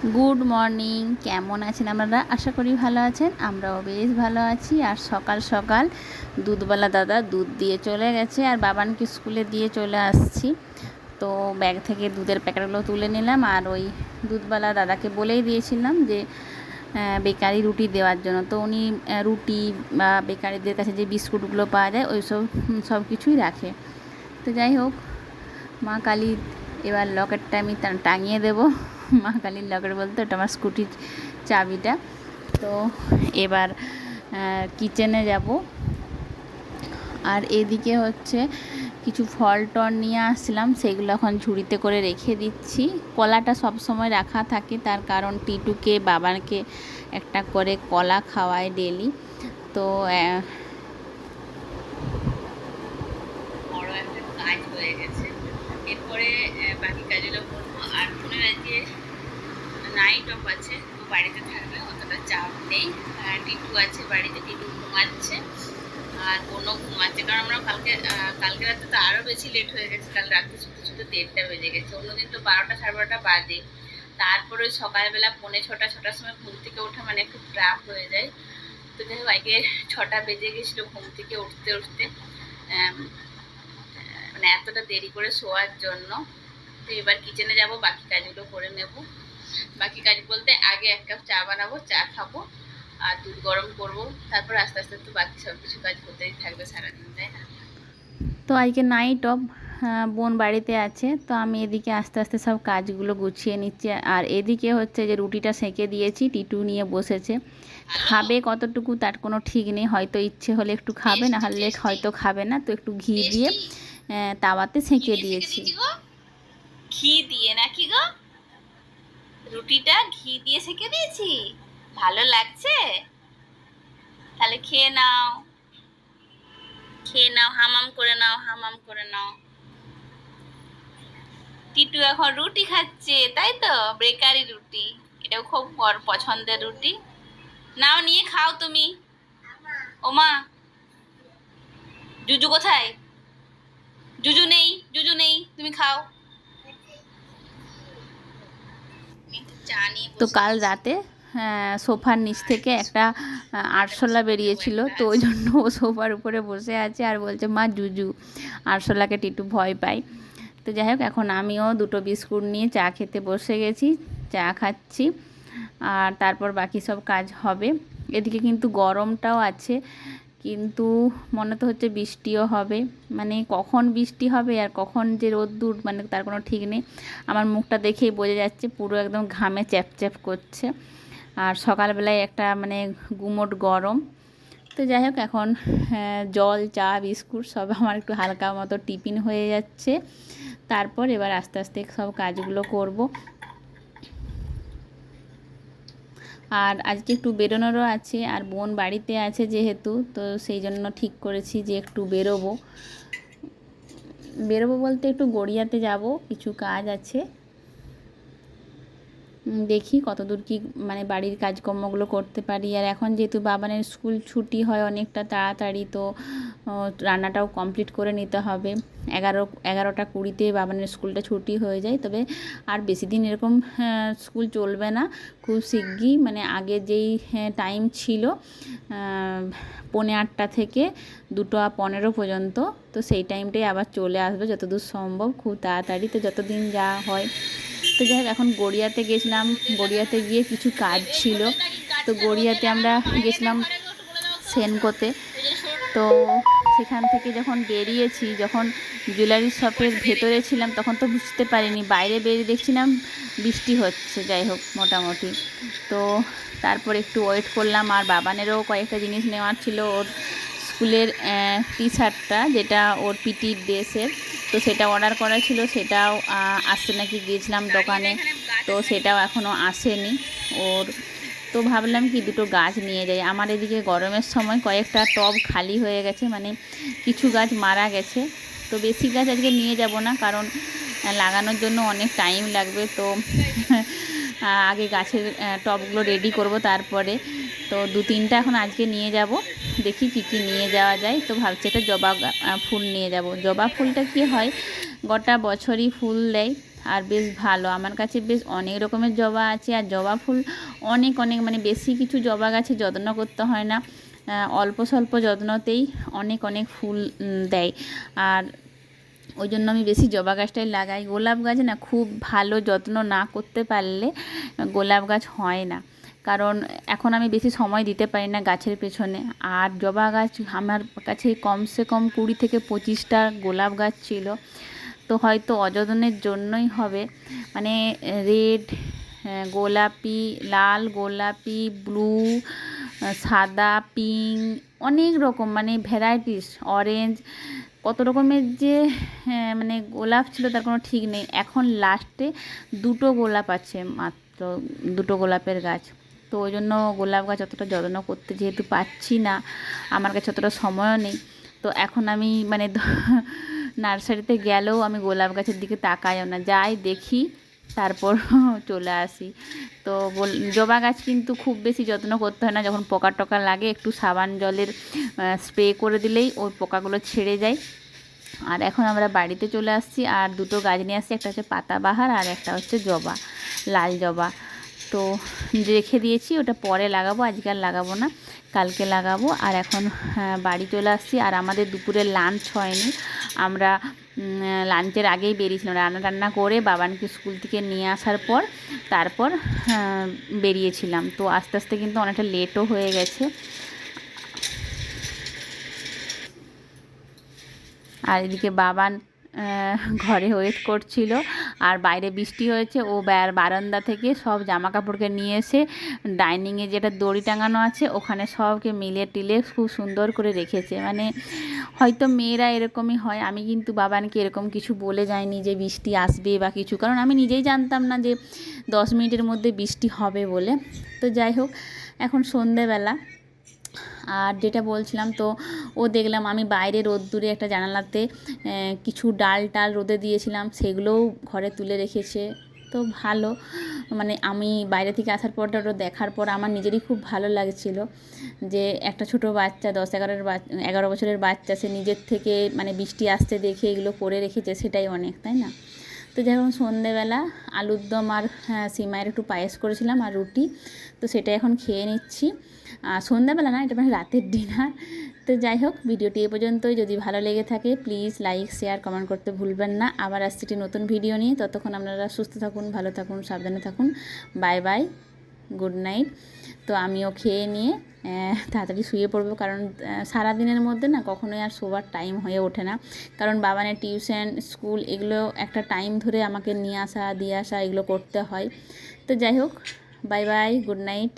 Good morning কেমন আছেন আপনারা? আশা করি ভালো আছেন। আমরাও বেশ ভালো আছি। আর সকাল সকাল দুধওয়ালা দাদা দুধ দিয়ে চলে গেছে আর বাবানকে স্কুলে দিয়ে চলে আসছি। তো ব্যাগ থেকে দুধের প্যাকেটগুলো তুলে নিলাম আর ওই দুধওয়ালা দাদাকে বলেই দিয়েছিলাম যে বেকারি রুটি দেওয়ার জন্য। তো উনি রুটি বা বেকারিদের কাছে যে বিস্কুটগুলো পাওয়া যায়, ওই সব সব কিছুই রাখে। তো যাই হোক, মা কালী এবার লকেটটা আমি টাঙিয়ে দেবো। মা কালীর লকেট বলতে ওটা আমার স্কুটির চাবিটা। তো এবার কিচেনে যাব। আর এদিকে হচ্ছে কিছু ফল টল নিয়ে আসছিলাম, সেগুলো এখন ঝুড়িতে করে রেখে দিচ্ছি। কলাটা সব সময় রাখা থাকে, তার কারণ টিটুকে বাবাকে একটা করে কলা খাওয়ায় ডেলি তো কাজ হয়ে গেছে। এরপরে বাকি কাজগুলো করব। আর বোনের আজকে নাইট অফ আছে, তো বাড়িতে থাকবে অতটা চাপ নেই। টিটু আছে বাড়িতে, টিটু ঘুমাচ্ছে, আর বোনও ঘুমাচ্ছে। কারণ আমরা কালকে কালকে রাতে তো আরও বেশি লেট হয়ে গেছে, কাল রাত্রে শুতে শুতে দেড়টা বেজে গেছে। অন্যদিন তো বারোটা সাড়ে বারোটা বাজে। তারপরে সকালবেলা পৌনে ছটা, ছটার সময় ঘুম থেকে ওঠা মানে একটু ট্রাপ হয়ে যায়। তো যাই হোক, আজকে ছটা বেজে গেছিল ঘুম থেকে উঠতে উঠতে। মানে এতটা দেরি করে শোয়ার জন্য। তো এবার কিচেনে যাব, বাকি কাজগুলো করে নেব। বাকি কাজ বলতে আগে এক কাপ চা বানাবো চা খাব আর দুধ গরম করব। তারপর আস্তে আস্তে তো বাকি সব কিছু কাজ করতেই থাকবে সারাদিন তাই না? তো আজকে নাইট অফ বোন বাড়িতে আছে তো আমি এদিকে আস্তে আস্তে সব কাজগুলো গুছিয়ে নিচ্ছি। আর এদিকে হচ্ছে যে রুটিটা সেঁকে দিয়েছি টিটু নিয়ে বসেছে। খাবে কতটুকু তার কোনো ঠিক নেই হয়তো ইচ্ছে হলে একটু খাবে না হলে হয়তো খাবে না তো একটু ঘি দিয়ে তাওয়াতে সেঁকে দিয়েছি। ঘি দিয়ে নাকি গো? রুটিটা ঘি দিয়ে সেকে দিয়েছি। ভালো লাগছে? তাহলে খেয়ে নাও। খেয়ে নাও, হামাম করে নাও, হামাম করে নাও। টিটু এখন রুটি খাচ্ছে, তাই তো? বেকারি রুটি। এটাও খুব ওর পছন্দের রুটি। নাও, নিয়ে খাও তুমি। ওমা, জুজু কোথায়? জুজু নেই জুজু নেই, তুমি খাও চা নিয়ে তো কাল রাতে আহ, সোফার নিচ থেকে একটা আরশোলা বেরিয়েছিল। তো ওই জন্য ও সোফার উপরে বসে আছে আর বলছে মা জুজু আরশোলাকে টিটু ভয় পায়। তো যাই হোক এখন আমিও দুটো বিস্কুট নিয়ে চা খেতে বসে গেছি চা খাচ্ছি আর তারপর বাকি সব কাজ হবে। এদিকে কিন্তু গরমটাও আছে কিন্তু মনে তো হচ্ছে বৃষ্টিও হবে। মানে কখন বৃষ্টি হবে আর কখন যে রোদ্দুর মানে তার কোনো ঠিক নেই। আমার মুখটা দেখেই বোঝা যাচ্ছে পুরো একদম ঘামে চ্যাপচ্যাপ করছে। আর সকালবেলায় একটা মানে গুমোট গরম। তো যাই হোক এখন হ্যাঁ, জল চা বিস্কুট সব আমার একটু হালকা মতো টিফিন হয়ে যাচ্ছে। তারপর এবার আস্তে আস্তে সব কাজগুলো করব। আর আজকে একটু বেরোনোরও আছে, আর বোন বাড়িতে আছে যেহেতু, তো সেই জন্য ঠিক করেছি যে একটু বেরোবো। বেরোবো বলতে একটু গড়িয়াতে যাব, কিছু কাজ আছে। দেখি কতদূর কি মানে বাড়ির কাজকর্মগুলো করতে পারি। আর এখন যেহেতু বাবানের স্কুল ছুটি হয় অনেকটা তাড়াতাড়ি তো রান্নাটাও কমপ্লিট করে নিতে হবে। এগারো এগারোটা কুড়িতে বাবানের স্কুলটা ছুটি হয়ে যায়। তবে আর বেশি দিন এরকম আহ, স্কুল চলবে না। খুব শিগগির মানে আগে যেই টাইম ছিল আহ, পৌনে আটটা থেকে দুটো পনেরো পর্যন্ত তো সেই টাইমটাই আবার চলে আসবে যতদূর সম্ভব। খুব তাড়াতাড়ি তো যতদিন যা হয় তো যাই হোক, এখন গড়িয়াতে গেছিলাম। গড়িয়াতে গিয়ে কিছু কাজ ছিল। তো গড়িয়াতে আমরা গেছিলাম সেনকোতে। তো সেখান থেকে যখন বেরিয়েছি, যখন জুয়েলারি শপের ভেতরে ছিলাম, তখন তো বুঝতে পারিনি। বাইরে বেরিয়ে দেখছিলাম বৃষ্টি হচ্ছে, যাই হোক, মোটামুটি। তো তারপর একটু ওয়েট করলাম। আর বাবানেরও কয়েকটা জিনিস নেওয়ার ছিল ওর স্কুলের টি শার্টটা যেটা ওর পিটির ড্রেসের তো সেটা অর্ডার করা ছিল, সেটাও আসছে নাকি গিয়েছিলাম দোকানে। তো সেটাও এখনও আসেনি। ওর, তো ভাবলাম কি দুটো গাছ নিয়ে যাই। আমার এদিকে গরমের সময় কয়েকটা টব খালি হয়ে গেছে মানে কিছু গাছ মারা গেছে। তো বেশি গাছ আজকে নিয়ে যাব না, কারণ লাগানোর জন্য অনেক টাইম লাগবে। তো আগে গাছের টবগুলো রেডি করব তারপরে। তো দু তিনটা এখন আজকে নিয়ে যাব। দেখি কী কী নিয়ে যাওয়া যায়। তো ভাবছি একটা জবা ফুল নিয়ে যাব। জবা ফুলটা কি হয়, গোটা বছরই ফুল দেয় আর বেশ ভালো। আমার কাছে বেশ অনেক রকমের জবা আছে আর জবা ফুল অনেক অনেক মানে বেশি কিছু জবা গাছে যত্ন করতে হয় না। অল্প স্বল্প যত্নতেই অনেক অনেক ফুল দেয়। আর ওই জন্য আমি বেশি জবা গাছটাই লাগাই। গোলাপ গাছ না খুব ভালো যত্ন না করতে পারলে গোলাপ গাছ হয় না। কারণ এখন আমি বেশি সময় দিতে পারি না গাছের পেছনে। আর জবা গাছ আমার কাছে কমসে কম কুড়ি থেকে পঁচিশটা গোলাপ গাছ ছিল। তো হয়তো অযত্নের জন্যই হবে। মানে রেড গোলাপি লাল গোলাপি ব্লু সাদা পিঙ্ক অনেক রকম মানে ভ্যারাইটিস অরেঞ্জ। কত রকমের যে হ্যাঁ, মানে গোলাপ ছিল তার কোনো ঠিক নেই। এখন লাস্টে দুটো গোলাপ আছে মাত্র দুটো গোলাপের গাছ। তো ওই জন্য গোলাপ গাছ অতটা যত্ন করতে যেহেতু পাচ্ছি না, আমার কাছে অতটা সময়ও নেই। তো এখন আমি মানে নার্সারিতে গেলেও আমি গোলাপ গাছের দিকে তাকাইও না। যাই দেখি, তারপর চলে আসি। তো জবা গাছ কিন্তু খুব বেশি যত্ন করতে হয় না। যখন পোকা টোকা লাগে, একটু সাবান জলের স্প্রে করে দিলেই ওই পোকাগুলো ছেড়ে যায়। আর এখন আমরা বাড়িতে চলে আসছি। আর দুটো গাছ নিয়ে আসছি। একটা হচ্ছে পাতাবাহার আর একটা হচ্ছে জবা, লাল জবা। তো রেখে দিয়েছি ওটা পরে লাগাবো আজকে আর লাগাবো না কালকে লাগাবো। আর এখন হ্যাঁ, বাড়ি চলে আসছি আর আমাদের দুপুরে লাঞ্চ হয়নি। আমরা লাঞ্চের আগেই বেরিয়েছিলাম রান্না টান্না করে বাবানকে স্কুল থেকে নিয়ে আসার পর তারপর হ্যাঁ, বেরিয়েছিলাম। তো আস্তে আস্তে কিন্তু অনেকটা লেটও হয়ে গেছে। আর এদিকে বাবান ঘরে ওয়েট করছিল। আর বাইরে বৃষ্টি হয়েছে, ও বারান্দা থেকে সব জামা কাপড়কে নিয়ে এসে ডাইনিংয়ে যেটা দড়ি টাঙানো আছে, ওখানে সবকে মিলে টিলে খুব সুন্দর করে রেখেছে। মানে হয়তো মেয়েরা এরকমই হয়, আমি কিন্তু বাবানকে এরকম কিছু বলে যাইনি যে বৃষ্টি আসবে বা কিছু, কারণ আমি নিজেই জানতাম না যে দশ মিনিটের মধ্যে বৃষ্টি হবে বলে। তো যাই হোক, এখন সন্ধেবেলা। আর যেটা বলছিলাম তো, ও দেখলাম আমি বাইরে রোদ্দুরে একটা জানালাতে কিছু ডাল টাল রোদে দিয়েছিলাম, সেগুলোও ঘরে তুলে রেখেছে। তো ভালো। মানে আমি বাইরে থেকে আসার পরটা ওটা দেখার পর আমার নিজেরই খুব ভালো লাগছিল যে একটা ছোট বাচ্চা, দশ এগারোর এগারো বছরের বাচ্চা, সে নিজের থেকে মানে বৃষ্টি আসতে দেখে এগুলো করে রেখেছে, সেটাই অনেক, তাই না? তো যেমন সন্ধেবেলা আলুর দম আর হ্যাঁ, সিমাইয়ের একটু পায়েস করেছিলাম আর রুটি তো সেটা এখন খেয়ে নিচ্ছি। আর সন্ধ্যাবেলা না এটা মানে রাতের ডিনার। তো যাই হোক ভিডিওটি এ পর্যন্তই। যদি ভালো লেগে থাকে প্লিজ লাইক শেয়ার কমেন্ট করতে ভুলবেন না। আবার আসছি একটি নতুন ভিডিও নিয়ে। ততক্ষণ আপনারা সুস্থ থাকুন ভালো থাকুন সাবধানে থাকুন। Bye bye. Good night. তো আমিও খেয়ে নিয়ে তাড়াতাড়ি শুয়ে পড়ব কারণ সারা সারাদিনের মধ্যে না কখনোই আর শোবার টাইম হয়ে ওঠে না। কারণ বাবানের টিউশন স্কুল এগুলো একটা টাইম ধরে আমাকে নিয়ে আসা, দিয়ে আসা এগুলো করতে হয়। তো যাই হোক বাই বাই গুড নাইট